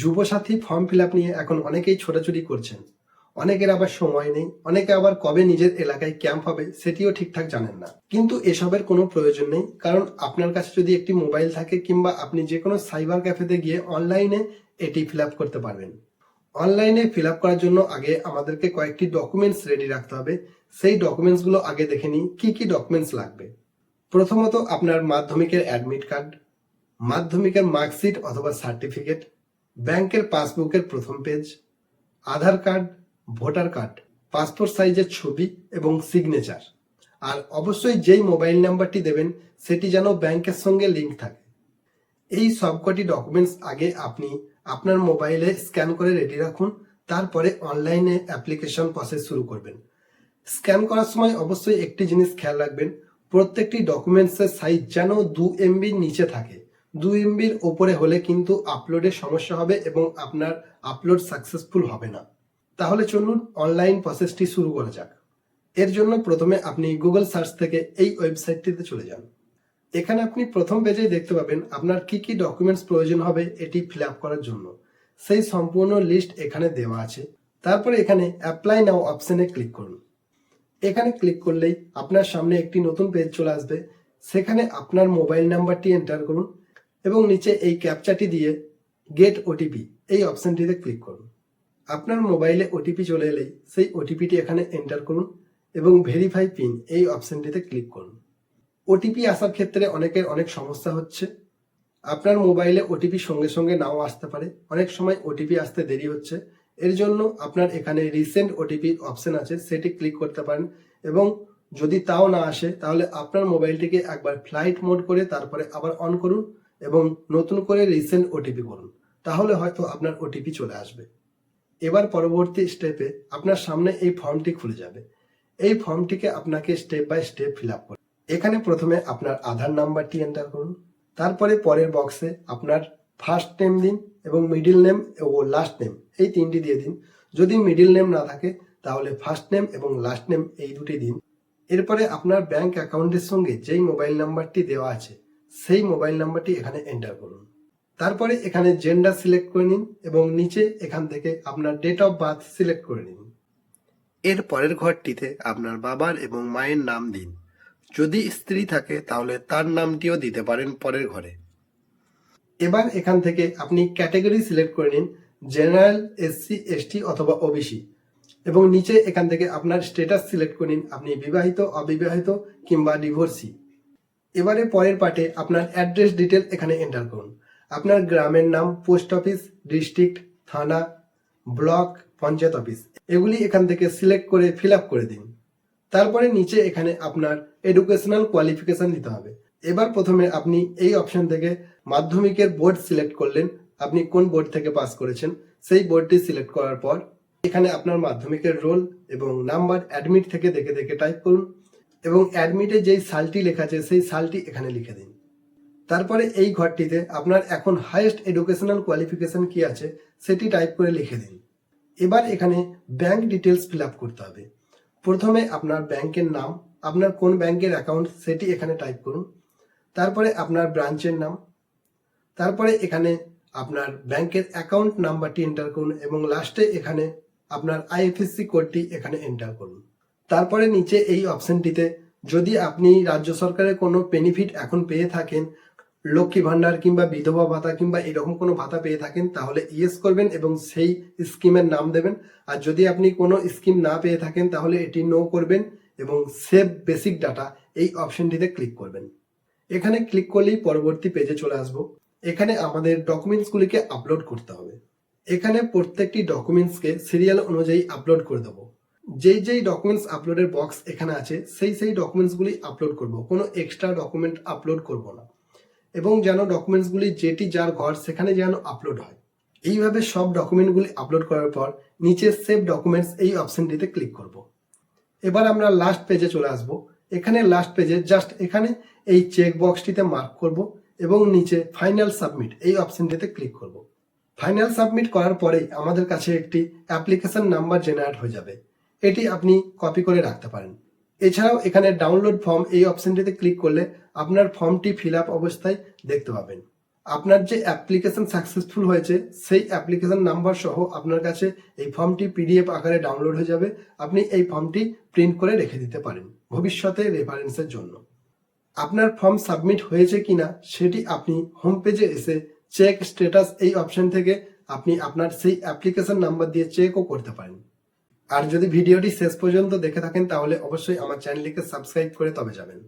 Yuvasathi form fill up নিয়ে এখন অনেকেই ছোটাছুটি করছেন। অনেকের আবার সময় নেই, অনেকে আবার কবে নিজের এলাকায় ক্যাম্প হবে সেটিও ঠিকঠাক জানেন না। কিন্তু এসবের কোনো প্রয়োজন নেই, কারণ আপনার কাছে যদি একটি মোবাইল থাকে কিংবা আপনি যে কোনো সাইবার ক্যাফেতে গিয়ে অনলাইনে এটি ফিল আপ করতে পারবেন। অনলাইনে ফিল আপ করার জন্য আগে আমাদেরকে কয়েকটি ডকুমেন্টস রেডি রাখতে হবে। সেই ডকুমেন্টসগুলো আগে দেখে নিই কি কি ডকুমেন্টস লাগবে। প্রথমত আপনার মাধ্যমিকের অ্যাডমিট কার্ড মাধ্যমিকের মার্কশিট অথবা সার্টিফিকেট ব্যাংকের পাসবুকের প্রথম page, Aadhaar card, voter card, passport সাইজের ছবি এবং সিগনেচার। আর অবশ্যই যেই মোবাইল নাম্বারটি দেবেন, সেটি যেন ব্যাংকের সঙ্গে লিঙ্ক থাকে। এই সবকটি ডকুমেন্টস আগে আপনি আপনার মোবাইলে স্ক্যান করে রেডি রাখুন, তারপরে অনলাইনে অ্যাপ্লিকেশন প্রসেস শুরু করবেন। স্ক্যান করার সময় অবশ্যই একটি জিনিস খেয়াল রাখবেন, প্রত্যেকটি ডকুমেন্টসের সাইজ যেন দু এমবির নিচে থাকে। দু এমবির ওপরে হলে কিন্তু আপলোডে সমস্যা হবে এবং আপনার আপলোড সাকসেসফুল হবে না। তাহলে চলুন অনলাইন প্রসেসটি শুরু করা যাক। এর জন্য প্রথমে আপনি গুগল সার্চ থেকে এই ওয়েবসাইটটিতে চলে যান। এখানে আপনি প্রথম পেজেই দেখতে পাবেন আপনার কি কি ডকুমেন্টস প্রয়োজন হবে এটি ফিল আপ করার জন্য। সেই সম্পূর্ণ লিস্ট এখানে দেওয়া আছে। তারপরে এখানে অ্যাপ্লাই নাও অপশনে ক্লিক করুন। এখানে ক্লিক করলেই আপনার সামনে একটি নতুন পেজ চলে আসবে। সেখানে আপনার মোবাইল নাম্বারটি এন্টার করুন। এবং নিচে এই ক্যাপচাটি দিয়ে গেট ওটিপি এই অপশনটিতে ক্লিক করুন। আপনার মোবাইলে ওটিপি চলে এলেই সেই ওটিপিটি এখানে এন্টার করুন এবং ভেরিফাই পিন এই অপশনটিতে ক্লিক করুন। ওটিপি আসার ক্ষেত্রে অনেকের অনেক সমস্যা হচ্ছে। আপনার মোবাইলে ওটিপি সঙ্গে সঙ্গে নাও আসতে পারে। অনেক সময় ওটিপি আসতে দেরি হচ্ছে। এর জন্য আপনার এখানে রিসেন্ট ওটিপি অপশন আছে, সেটি ক্লিক করতে পারেন এবং যদি তাও না আসে, তাহলে আপনার মোবাইলটিকে একবার ফ্লাইট মোড করে তারপরে আবার অন করুন। এবং নতুন করে রিসেন্ট ওটিপি করুন তাহলে হয়তো আপনার ওটিপি চলে আসবে। এবার পরবর্তী স্টেপে আপনার সামনে এই ফর্মটি খুলে যাবে। এই ফর্মটিকে আপনাকে step by step fill up করুন এখানে প্রথমে আপনার আধার নাম্বারটি এন্টার করুন। তারপরে পরের বক্সে আপনার ফার্স্ট নেম দিন এবং মিডিল নেম ও লাস্ট নেম এই তিনটি দিয়ে দিন। যদি মিডিল নেম না থাকে, তাহলে ফার্স্ট নেম এবং লাস্ট নেম এই দুটি দিন। এরপরে আপনার ব্যাংক অ্যাকাউন্টের সঙ্গে যেই মোবাইল নাম্বারটি দেওয়া আছে সেই মোবাইল নাম্বারটি এখানে এন্টার করুন। তারপরে এখানে জেন্ডার সিলেক্ট করে নিন এবং নিচে এখান থেকে আপনার ডেট অফ বার্থ সিলেক্ট করে নিন। এর পরের ঘরটিতে আপনার বাবার এবং মায়ের নাম দিন। যদি স্ত্রী থাকে, তাহলে তার নামটিও দিতে পারেন পরের ঘরে। এবার এখান থেকে আপনি ক্যাটাগরি সিলেক্ট করে নিন, জেনারেল, এসসি, এসটি অথবা ওবিসি। এবং নিচে এখান থেকে আপনার স্টেটাস সিলেক্ট করে নিন, আপনি বিবাহিত, অবিবাহিত কিংবা ডিভোর্সি। এবারে পরের পার্টে আপনার অ্যাড্রেস ডিটেল এখানে এন্টার করুন। আপনার গ্রামের নাম পোস্ট অফিস ডিস্ট্রিক্ট থানা ব্লক পঞ্চায়েত অফিস এগুলি এখান থেকে সিলেক্ট করে ফিল করে দিন। তারপরে নিচে এখানে আপনার এডুকেশনাল কোয়ালিফিকেশন দিতে হবে। এবার প্রথমে আপনি এই অপশন থেকে মাধ্যমিকের বোর্ড সিলেক্ট করলেন। আপনি কোন বোর্ড থেকে পাস করেছেন? সেই বোর্ডটি সিলেক্ট করার পর এখানে আপনার মাধ্যমিকের রোল এবং নাম্বার অ্যাডমিট থেকে দেখে দেখে টাইপ করুন। এবং অ্যাডমিটে যেই সালটি লেখা আছে, সেই সালটি এখানে লিখে দিন। তারপরে এই ঘরটিতে আপনার এখন হাইয়েস্ট এডুকেশনাল কোয়ালিফিকেশন কি আছে, সেটি টাইপ করে লিখে দিন। এবার এখানে ব্যাংক ডিটেলস ফিল আপ করতে হবে। প্রথমে আপনার ব্যাংকের নাম, আপনার কোন ব্যাংকের অ্যাকাউন্ট সেটি এখানে টাইপ করুন। তারপরে আপনার ব্রাঞ্চের নাম। তারপরে এখানে আপনার ব্যাংকের অ্যাকাউন্ট নাম্বারটি এন্টার করুন এবং লাস্টে এখানে আপনার আইএফএসসি কোডটি এখানে এন্টার করুন। তারপরে নিচে এই অপশনটিতে, যদি আপনি রাজ্য সরকারের কোনো বেনিফিট এখন পেয়ে থাকেন, লক্ষ্মী ভাণ্ডার কিংবা বিধবা ভাতা কিংবা এরকম কোনো ভাতা পেয়ে থাকেন, তাহলে ইয়েস করবেন এবং সেই স্কিমের নাম দেবেন। আর যদি আপনি কোনো স্কিম না পেয়ে থাকেন, তাহলে এটি নো করবেন এবং সেভ বেসিক ডাটা এই অপশনটিতে ক্লিক করবেন। এখানে ক্লিক করলেই পরবর্তী পেজে চলে আসব। এখানে আমাদের ডকুমেন্টসগুলিকে আপলোড করতে হবে। এখানে প্রত্যেকটি ডকুমেন্টসকে সিরিয়াল অনুযায়ী আপলোড করে দেবো। যেই যেই ডকুমেন্টস আপলোডের বক্স এখানে আছে, সেই সেই ডকুমেন্টসগুলি আপলোড করব। কোনো এক্সট্রা ডকুমেন্ট আপলোড করব না। এবং যেন ডকুমেন্টসগুলি যেটি যার ঘর, সেখানে যেন আপলোড হয়। এইভাবে সব ডকুমেন্টগুলি আপলোড করার পর, নিচে সেভ ডকুমেন্টস এই অপশনটিতে ক্লিক করব। এবার আমরা লাস্ট পেজে চলে আসব। এখানে লাস্ট পেজে জাস্ট এখানে এই চেক বক্সটিতে মার্ক করব এবং নিচে ফাইনাল সাবমিট এই অপশনটিতে ক্লিক করব। ফাইনাল সাবমিট করার পরেই আমাদের কাছে একটি অ্যাপ্লিকেশন নাম্বার জেনারেট হয়ে যাবে। এটি আপনি কপি করে রাখতে পারেন। এছাড়াও এখানে ডাউনলোড ফর্ম এই অপশনটিতে ক্লিক করলে আপনার ফর্মটি ফিল আপ অবস্থায় দেখতে পাবেন। আপনার যে অ্যাপ্লিকেশন সাকসেসফুল হয়েছে, সেই অ্যাপ্লিকেশন নাম্বার সহ আপনার কাছে এই ফর্মটি পিডিএফ আকারে ডাউনলোড হয়ে যাবে। আপনি এই ফর্মটি প্রিন্ট করে রেখে দিতে পারেন ভবিষ্যতে রেফারেন্সের জন্য। আপনার ফর্ম সাবমিট হয়েছে কিনা, সেটি আপনি হোম পেজে এসে চেক স্ট্যাটাস এই অপশন থেকে আপনি আপনার সেই অ্যাপ্লিকেশন নাম্বার দিয়ে চেকও করতে পারেন। আর যদি ভিডিওটি শেষ পর্যন্ত দেখে থাকেন, তাহলে অবশ্যই আমার চ্যানেলটিকে সাবস্ক্রাইব করে তবে যাবেন।